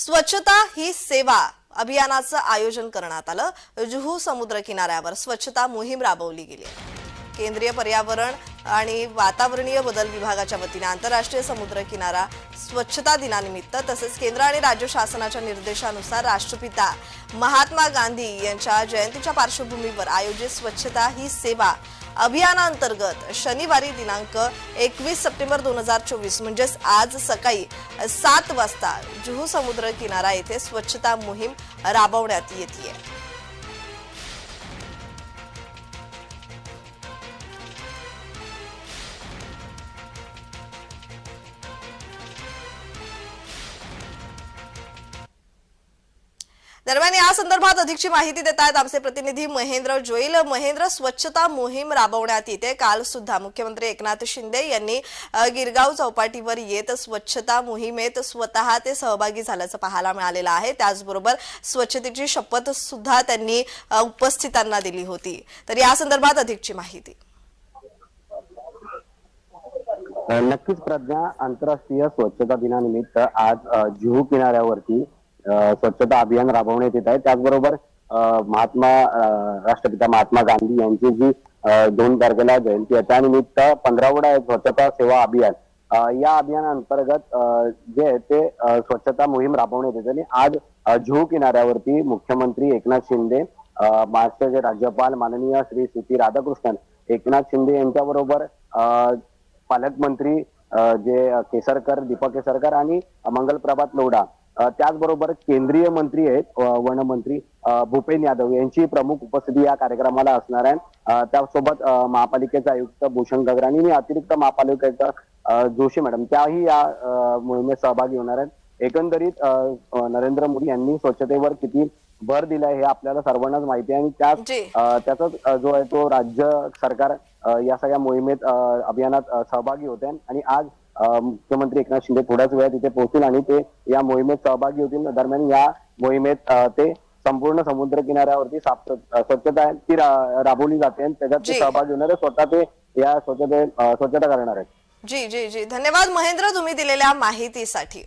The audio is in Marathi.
स्वच्छता ही सेवा अभियानाचं आयोजन करण्यात आलं. जुहू समुद्र किनाऱ्यावर स्वच्छता मोहीम राबवली गेली. केंद्रीय पर्यावरण आणि वातावरणीय बदल विभागाच्या वतीने आंतरराष्ट्रीय समुद्र किनारा स्वच्छता दिनानिमित्त तसेच केंद्र आणि राज्य शासनाच्या निर्देशानुसार राष्ट्रपिता महात्मा गांधी यांच्या जयंतीच्या पार्श्वभूमीवर आयोजित स्वच्छता ही सेवा अभियानांतर्गत शनिवारी दिनांक एकवीस सप्टेंबर दोन हजार चोवीस म्हणजेच आज सकाळी सात वाजता जुहू समुद्र किनारा येथे स्वच्छता मोहीम राबवण्यात येते दरम्यान या संदर्भात अधिकची माहिती देत आहेत आमचे प्रतिनिधी महेंद्र जोईल. महेंद्र स्वच्छता मोहीम राबवण्यात येते. काल सुद्धा मुख्यमंत्री एकनाथ शिंदे यांनी गिरगाव चौपाटीवर येत स्वच्छता मोहिमेत स्वतः ते सहभागी झाल्याचं पाहायला मिळालेलं आहे. त्याचबरोबर स्वच्छतेची शपथ सुद्धा त्यांनी उपस्थितांना दिली होती. तर या संदर्भात अधिकची माहिती. नक्कीच प्रज्ञा आंतरराष्ट्रीय स्वच्छता दिनानिमित्त आज जुहू किनाऱ्यावरती स्वच्छता अभियान राबवण्यात येत आहे. त्याचबरोबर महात्मा राष्ट्रपिता महात्मा गांधी यांची जी दोन तारखेला जयंती आहे त्यानिमित्त पंधरावडा स्वच्छता सेवा अभियान या अभियाना अंतर्गत जे आहे ते स्वच्छता मोहीम राबवण्यात येते. आणि आज जुहू किनाऱ्यावरती मुख्यमंत्री एकनाथ शिंदे महाराष्ट्राचे राज्यपाल माननीय श्री सी पी राधाकृष्णन एकनाथ शिंदे यांच्याबरोबर अ, पालकमंत्री जे केसरकर दीपक केसरकर आणि मंगल प्रभात लोढा त्याचबरोबर केंद्रीय मंत्री आहेत वनमंत्री भूपेन यादव यांची प्रमुख उपस्थिती या कार्यक्रमाला असणार आहे. त्यासोबत महापालिकेचे आयुक्त भूषण गगराणी आणि अतिरिक्त महापालिकेचा जोशी मॅडम त्याही या मोहिमेत सहभागी होणार आहेत. एकंदरीत नरेंद्र मोदी यांनी स्वच्छतेवर किती भर दिलाय हे आपल्याला सर्वांनाच माहिती आहे आणि त्याच त्याचाच जो आहे तो राज्य सरकार या सगळ्या मोहिमेत अभियानात सहभागी होते आणि आज मुख्यमंत्री एकनाथ शिंदे थोड्याच वेळात तिथे पोहोचतील आणि ते या मोहिमेत सहभागी होतील. दरम्यान या मोहिमेत ते संपूर्ण समुद्र किनाऱ्यावरती स्वच्छता ती राबवली जाते आणि त्याच्यात ते. सहभागी होणार आहे स्वतः ते या स्वच्छते स्वच्छता करणार आहेत. जी जी जी. धन्यवाद महेंद्र तुम्ही दिलेल्या माहितीसाठी.